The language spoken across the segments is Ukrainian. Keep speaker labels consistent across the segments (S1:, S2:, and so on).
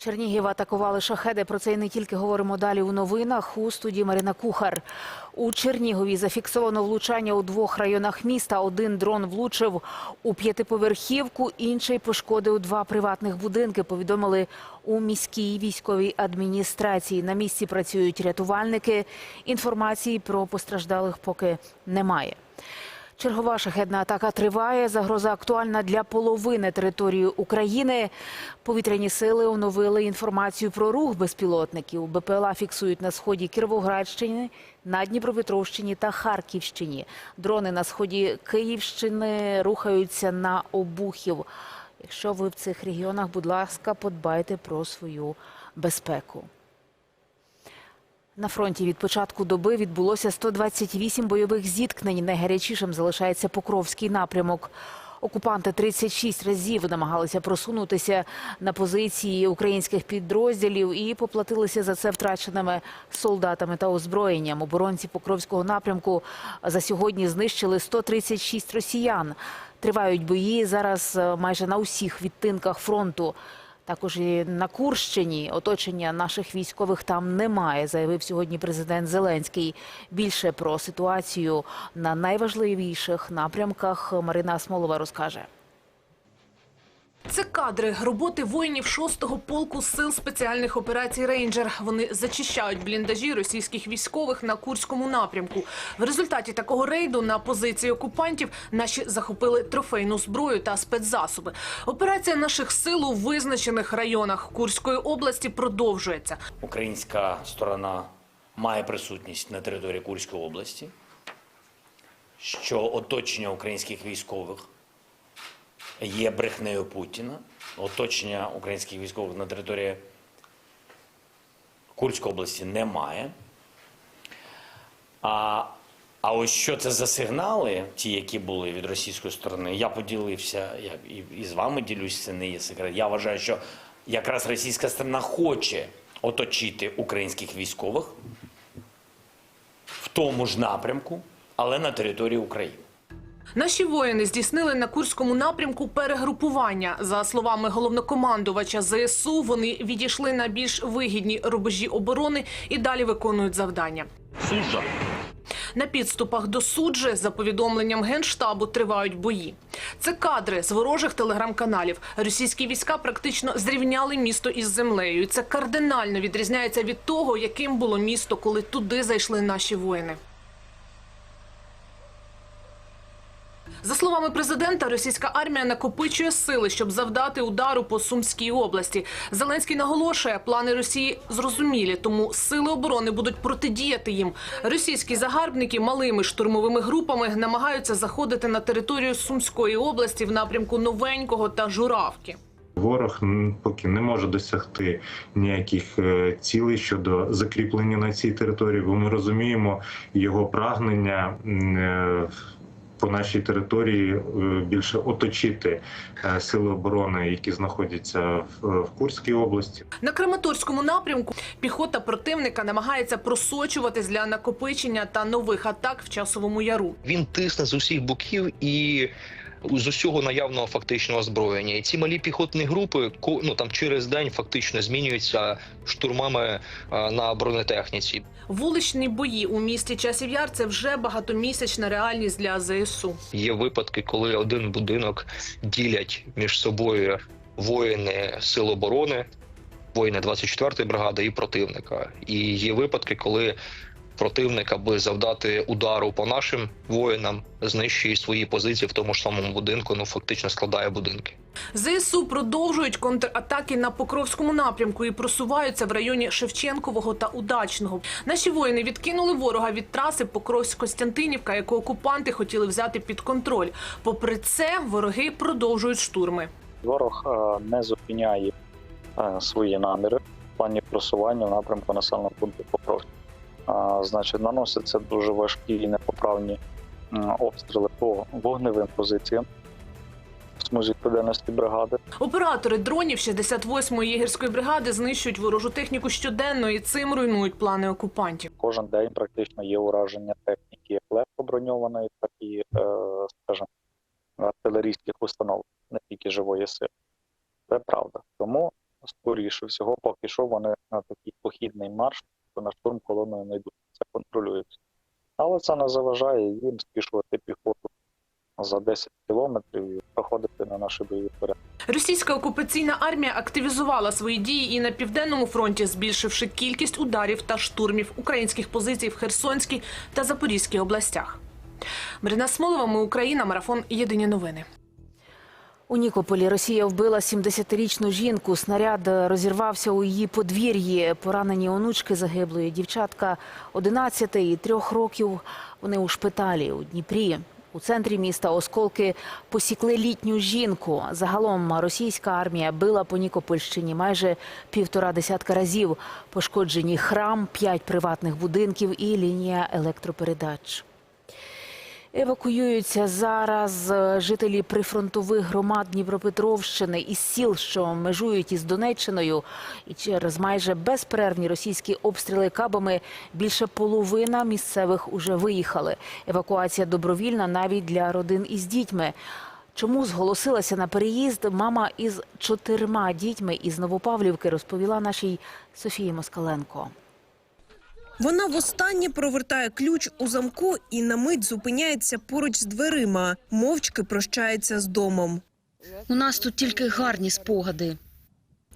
S1: Чернігів атакували шахеди. Про це і не тільки говоримо далі у новинах. У студії Марина Кухар. У Чернігові зафіксовано влучання у двох районах міста. Один дрон влучив у п'ятиповерхівку, інший пошкодив два приватних будинки. Повідомили у міській військовій адміністрації. На місці працюють рятувальники. Інформації про постраждалих поки немає. Чергова шахедна атака триває. Загроза актуальна для половини території України. Повітряні сили оновили інформацію про рух безпілотників. БПЛА фіксують на сході Кіровоградщини, на Дніпропетровщині та Харківщині. Дрони на сході Київщини рухаються на обухів. Якщо ви в цих регіонах, будь ласка, подбайте про свою безпеку. На фронті від початку доби відбулося 128 бойових зіткнень. Найгарячішим залишається Покровський напрямок. Окупанти 36 разів намагалися просунутися на позиції українських підрозділів і поплатилися за це втраченими солдатами та озброєнням. Оборонці Покровського напрямку за сьогодні знищили 136 росіян. Тривають бої зараз е, майже на усіх відтинках фронту. Також і на Курщині оточення наших військових там немає, заявив сьогодні президент Зеленський. Більше про ситуацію на найважливіших напрямках Марина Смолова розкаже.
S2: Це кадри роботи воїнів 6-го полку сил спеціальних операцій Рейнджер. Вони зачищають бліндажі російських військових на Курському напрямку. В результаті такого рейду на позиції окупантів наші захопили трофейну зброю та спецзасоби. Операція наших сил у визначених районах Курської області продовжується.
S3: Українська сторона має присутність на території Курської області, що оточення українських військових є брехнею Путіна. Оточення українських військових на території Курської області немає. А, а ось що це за сигнали, ті, які були від російської сторони, я поділився, я і, і з вами ділюсь, це не є секрет. Я вважаю, що якраз російська сторона хоче оточити українських військових в тому ж напрямку, але на території України.
S2: Наші воїни здійснили на Курському напрямку перегрупування. За словами головнокомандувача ЗСУ, вони відійшли на більш вигідні рубежі оборони і далі виконують завдання.
S3: Суджа.
S2: На підступах до суджі, за повідомленням генштабу, тривають бої. Це кадри з ворожих телеграм-каналів. Російські війська практично зрівняли місто із землею. І це кардинально відрізняється від того, яким було місто, коли туди зайшли наші воїни. За словами президента, російська армія накопичує сили, щоб завдати удару по Сумській області. Зеленський наголошує, плани Росії зрозумілі, тому сили оборони будуть протидіяти їм. Російські загарбники малими штурмовими групами намагаються заходити на територію Сумської області в напрямку Новенького та Журавки.
S4: Ворог поки не може досягти ніяких е, цілей щодо закріплення на цій території, бо ми розуміємо його прагнення е, по нашій території е, більше оточити е, сили оборони, які знаходяться в, в Курській області.
S2: На Краматорському напрямку піхота противника намагається просочуватись для накопичення та нових атак в часовому яру.
S5: він тисне з усіх боків і з усього наявного фактичного озброєння. І ці малі піхотні групи ну, там через день фактично змінюються штурмами е, на бронетехніці.
S2: Вуличні бої у місті Часів Яр – це вже багатомісячна реальність для ЗСУ.
S5: Є випадки, коли один будинок ділять між собою воїни Сил оборони, воїни 24-ї бригади і противника. І є випадки, коли противник, аби завдати удару по нашим воїнам, знищує свої позиції в тому ж самому будинку, ну фактично складає будинки.
S2: ЗСУ продовжують контратаки на Покровському напрямку і просуваються в районі Шевченкового та Удачного. Наші воїни відкинули ворога від траси Покровськ-Костянтинівка, яку окупанти хотіли взяти під контроль. Попри це, вороги продовжують штурми.
S6: Ворог е, не зупиняє е, свої наміри в плані просування в напрямку населеного пункту Покровськ. Значить, наносяться дуже важкі і непоправні обстріли по вогневим позиціям смузі відповідальності бригади.
S2: Оператори дронів 68-ї єгерської бригади знищують ворожу техніку щоденно і цим руйнують плани окупантів.
S6: Кожен день практично є ураження техніки як легкоброньованої, так і, е, скажімо, артилерійських установ, не тільки живої сили. Це правда. Тому скоріше всього, поки що вони на такий похідний марш, то на штурм колоною не йдуть. Це контролюється. Але це не заважає їм спішувати піхоту за 10 кілометрів і проходити на наші бойові порядки.
S2: Російська окупаційна армія активізувала свої дії і на південному фронті, збільшивши кількість ударів та штурмів українських позицій в Херсонській та Запорізькій областях. Марина Смолова, ми Україна, марафон Єдині новини.
S1: У Нікополі Росія вбила 70-річну жінку. Снаряд розірвався у її подвір'ї. Поранені онучки загиблої. Дівчатка 11 і 3 років. Вони у шпиталі у Дніпрі. У центрі міста осколки посікли літню жінку. Загалом російська армія била по Нікопольщині майже півтора десятка разів. Пошкоджені храм, п'ять приватних будинків і лінія електропередач. Евакуюються зараз е, жителі прифронтових громад Дніпропетровщини із сіл, що межують із Донеччиною. І через майже безперервні російські обстріли кабами більше половина місцевих уже виїхали. Евакуація добровільна навіть для родин із дітьми. Чому зголосилася на переїзд мама із чотирма дітьми із Новопавлівки, розповіла нашій Софії Москаленко.
S7: Вона востаннє провертає ключ у замку і на мить зупиняється поруч з дверима. Мовчки прощається з домом.
S8: У нас тут тільки гарні спогади.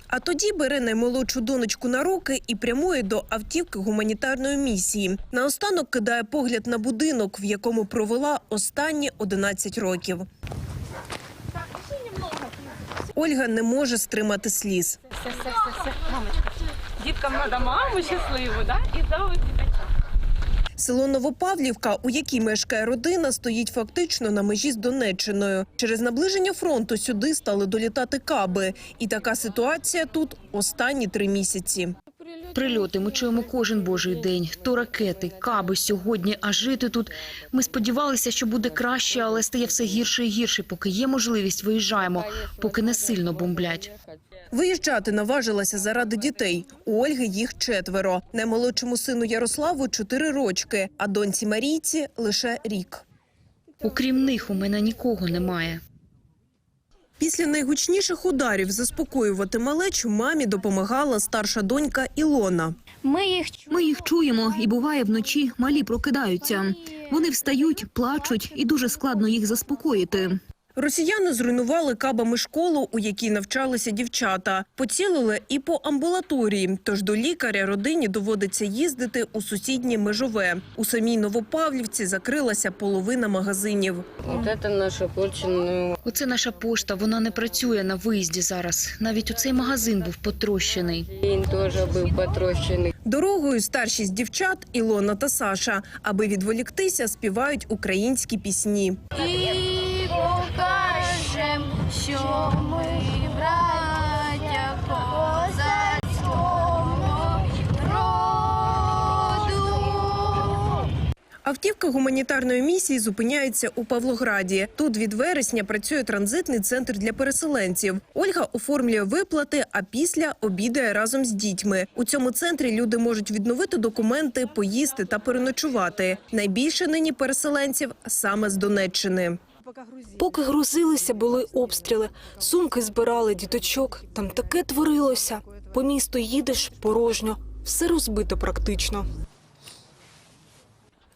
S7: А тоді бере наймолодшу донечку на руки і прямує до автівки гуманітарної місії. Наостанок кидає погляд на будинок, в якому провела останні 11 років. Ольга не може стримати сліз.
S9: Діткам треба маму щасливу, да? і зовсім.
S7: Село Новопавлівка, у якій мешкає родина, стоїть фактично на межі з Донеччиною. Через наближення фронту сюди стали долітати каби. І така ситуація тут останні три місяці.
S8: Прильоти ми чуємо кожен божий день. То ракети, каби сьогодні. А жити тут ми сподівалися, що буде краще, але стає все гірше і гірше. Поки є можливість, виїжджаємо, поки не сильно бомблять.
S7: Виїжджати наважилася заради дітей. У Ольги їх четверо. Наймолодшому сину Ярославу чотири рочки, а доньці Марійці лише рік.
S8: Окрім них, у мене нікого немає.
S7: Після найгучніших ударів заспокоювати малечу мамі допомагала старша донька Ілона.
S10: Ми їх
S8: Ми їх чуємо, і буває вночі малі прокидаються. Вони встають, плачуть, і дуже складно їх заспокоїти.
S7: Росіяни зруйнували кабами школу, у якій навчалися дівчата. Поцілили і по амбулаторії. Тож до лікаря родині доводиться їздити у сусіднє межове. У самій Новопавлівці закрилася половина магазинів.
S10: Наша почина.
S8: Оце наша пошта. Вона не працює на виїзді зараз. Навіть у цей магазин був потрощений.
S10: Він теж був потрощений.
S7: Дорогою старші з дівчат Ілона та Саша, аби відволіктися, співають українські пісні.
S11: І
S7: Автівка гуманітарної місії зупиняється у Павлограді. Тут від вересня працює транзитний центр для переселенців. Ольга оформлює виплати, а після обідає разом з дітьми. У цьому центрі люди можуть відновити документи, поїсти та переночувати. Найбільше нині переселенців саме з Донеччини.
S12: Поки грузилися, були обстріли. Сумки збирали діточок. Там таке творилося. По місту їдеш порожньо. Все розбито практично.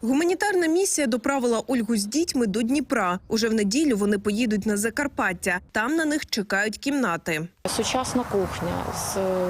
S7: Гуманітарна місія доправила Ольгу з дітьми до Дніпра. Уже в неділю вони поїдуть на Закарпаття. Там на них чекають кімнати.
S9: Сучасна кухня з е,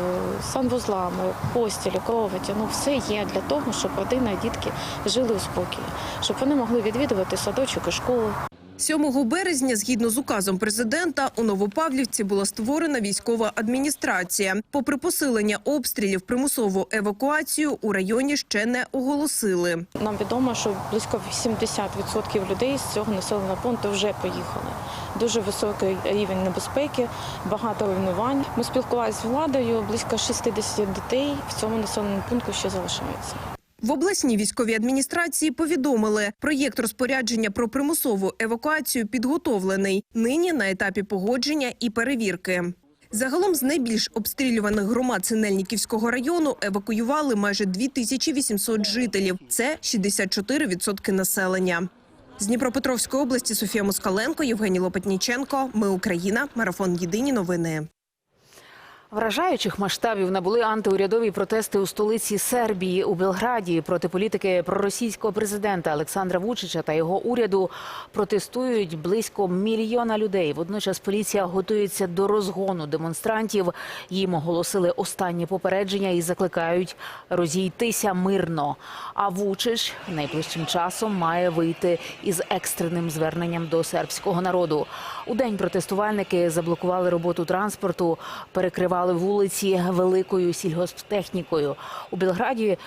S9: санвузлами, постілі, кроваті. Ну все є для того, щоб родина і дітки жили у спокій, щоб вони могли відвідувати садочок і школу.
S7: 7 березня, згідно з указом президента, у Новопавлівці була створена військова адміністрація. Попри посилення обстрілів, примусову евакуацію у районі ще не оголосили.
S9: Нам відомо, що близько 80% людей з цього населеного пункту вже поїхали. Дуже високий рівень небезпеки, багато руйнувань. Ми спілкувалися з владою. Близько 60 дітей в цьому населеному пункту ще залишається.
S7: В обласній військовій адміністрації повідомили, проєкт розпорядження про примусову евакуацію підготовлений. Нині на етапі погодження і перевірки. Загалом з найбільш обстрілюваних громад Синельниківського району евакуювали майже 2800 жителів. Це 64% населення. З Дніпропетровської області Софія Москаленко, Євгеній Лопатніченко. Ми Україна. Марафон Єдині новини.
S1: Вражаючих масштабів набули антиурядові протести у столиці Сербії у Белграді проти політики проросійського президента Олександра Вучича та його уряду протестують близько мільйона людей. Водночас поліція готується до розгону демонстрантів. Їм оголосили останнє попередження і закликають розійтися мирно. А Вучич найближчим часом має вийти із екстреним зверненням до сербського народу. У день протестувальники заблокували роботу транспорту, перекривали вулиці великою сільгосптехнікою. У Білграді е,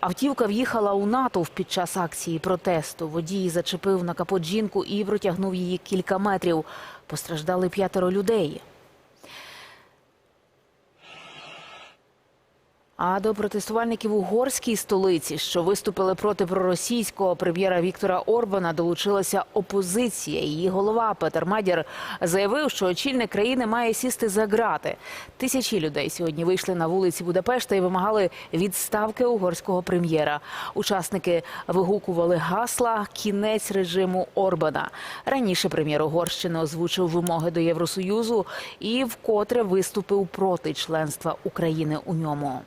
S1: автівка в'їхала у натовп під час акції протесту. Водій зачепив на капот жінку і протягнув її кілька метрів. Постраждали п'ятеро людей. А до протестувальників угорській столиці, що виступили проти проросійського прем'єра Віктора Орбана, долучилася опозиція. Її голова Петер Мадір заявив, що очільник країни має сісти за грати. Тисячі людей сьогодні вийшли на вулиці Будапешта і вимагали відставки угорського прем'єра. Учасники вигукували гасла кінець режиму Орбана. Раніше прем'єр Угорщини озвучив вимоги до Євросоюзу і вкотре виступив проти членства України у ньому.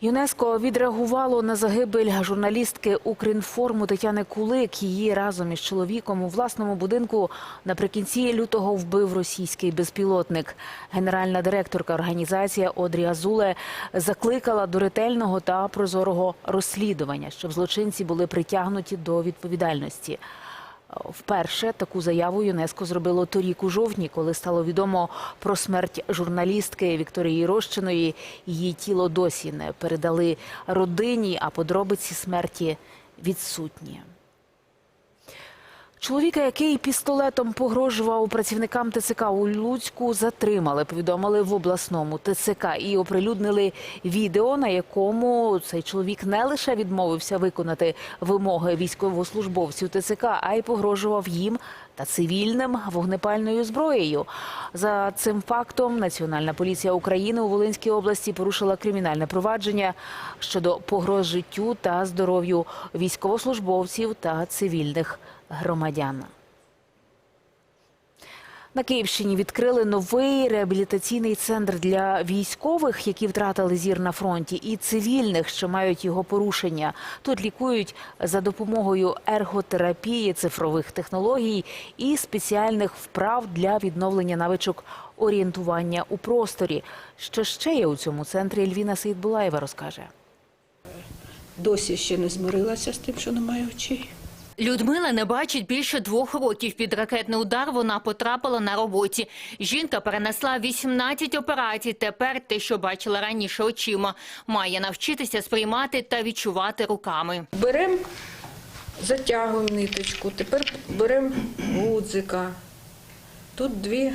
S1: ЮНЕСКО відреагувало на загибель журналістки Укрінформу Тетяни Кулик. Її разом із чоловіком у власному будинку наприкінці лютого вбив російський безпілотник. Генеральна директорка організації Одрі Азуле закликала до ретельного та прозорого розслідування, щоб злочинці були притягнуті до відповідальності. Вперше таку заяву ЮНЕСКО зробило торік у жовтні, коли стало відомо про смерть журналістки Вікторії Рощиної. Її тіло досі не передали родині, а подробиці смерті відсутні. Чоловіка, який пістолетом погрожував працівникам ТЦК у Луцьку, затримали. Повідомили в обласному ТЦК і оприлюднили відео, на якому цей чоловік не лише відмовився виконати вимоги військовослужбовців ТЦК, а й погрожував їм та цивільним вогнепальною зброєю. За цим фактом Національна поліція України у Волинській області порушила кримінальне провадження щодо погроз життю та здоров'ю військовослужбовців та цивільних громадян. На Київщині відкрили новий реабілітаційний центр для військових, які втратили зір на фронті, і цивільних, що мають його порушення. Тут лікують за допомогою ерготерапії, цифрових технологій і спеціальних вправ для відновлення навичок орієнтування у просторі. Що ще є у цьому центрі? Ельвіна Сейдбулаєва розкаже.
S13: Досі ще не змирилася з тим, що немає очей.
S14: Людмила не бачить більше двох років. Під ракетний удар вона потрапила на роботі. Жінка перенесла 18 операцій. Тепер те, що бачила раніше очима, має навчитися сприймати та відчувати руками.
S13: Беремо, затягуємо ниточку, тепер беремо гудзика. Тут дві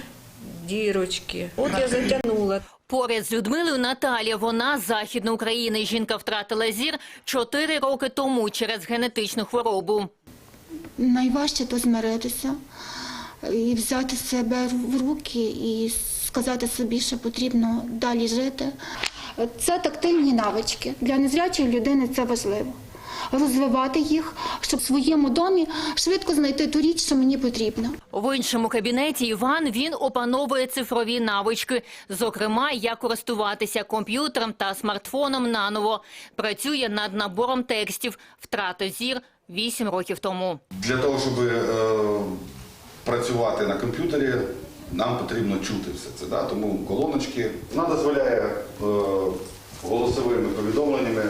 S13: дірочки. От я затягнула.
S14: Поряд з Людмилою Наталія, вона з Західної України. Жінка втратила зір 4 роки тому через генетичну хворобу.
S11: Найважче то змиритися і взяти себе в руки і сказати собі, що потрібно далі жити. Це тактильні навички. Для незрячої людини це важливо. Розвивати їх, щоб в своєму домі швидко знайти ту річ, що мені потрібна.
S14: В іншому кабінеті Іван він опановує цифрові навички, зокрема, як користуватися комп'ютером та смартфоном наново. Працює над набором текстів. Втрата зір 8 років тому.
S15: Для того, щоб е, працювати на комп'ютері, нам потрібно чути все це. Да? Тому колоночки вона дозволяє е, голосовими повідомленнями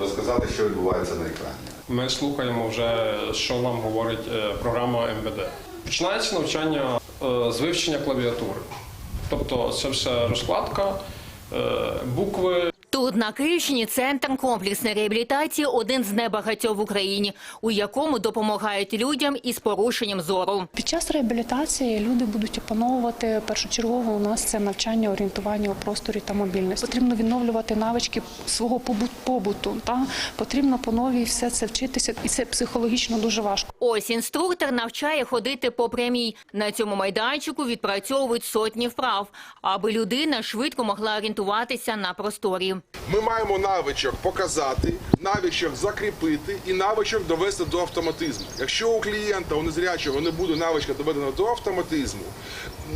S15: розказати, що відбувається на екрані.
S16: Ми слухаємо вже, що нам говорить е, програма МВД. Починається навчання е, з вивчення клавіатури. Тобто це все розкладка, е, букви.
S14: Тут на Київщині центр комплексної реабілітації один з небагатьох в Україні, у якому допомагають людям із порушенням зору.
S17: Під час реабілітації люди будуть опановувати першочергово. У нас це навчання, орієнтування у просторі та мобільність. Потрібно відновлювати навички свого побут- побуту. Та потрібно по новій все це вчитися, і це психологічно дуже важко.
S14: Ось інструктор навчає ходити по прямій. На цьому майданчику відпрацьовують сотні вправ, аби людина швидко могла орієнтуватися на просторі.
S18: Ми маємо навичок показати, навичок закріпити і навичок довести до автоматизму. Якщо у клієнта у незрячого не буде навичка доведена до автоматизму,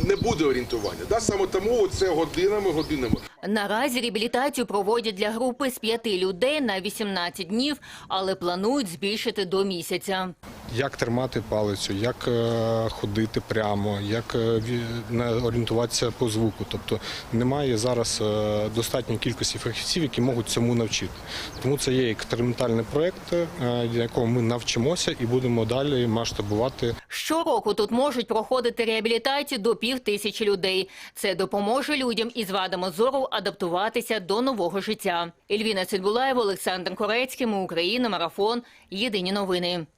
S18: не буде орієнтування. Да? Саме тому це годинами, годинами.
S14: Наразі реабілітацію проводять для групи з п'яти людей на 18 днів, але планують збільшити до місяця.
S19: Як тримати палицю, як е, ходити прямо, як е, ві- не орієнтуватися по звуку. Тобто немає зараз е, достатньої кількості фахівців, які можуть цьому навчити. Тому це є експериментальний проєкт, е, для якого ми навчимося і будемо далі масштабувати
S14: Щороку тут можуть проходити реабілітацію до пів тисячі людей. Це допоможе людям із вадами зору адаптуватися до нового життя. Ельвіна Цидбулаєва, Олександр Корецький, Ми Україна, Марафон. Єдині новини.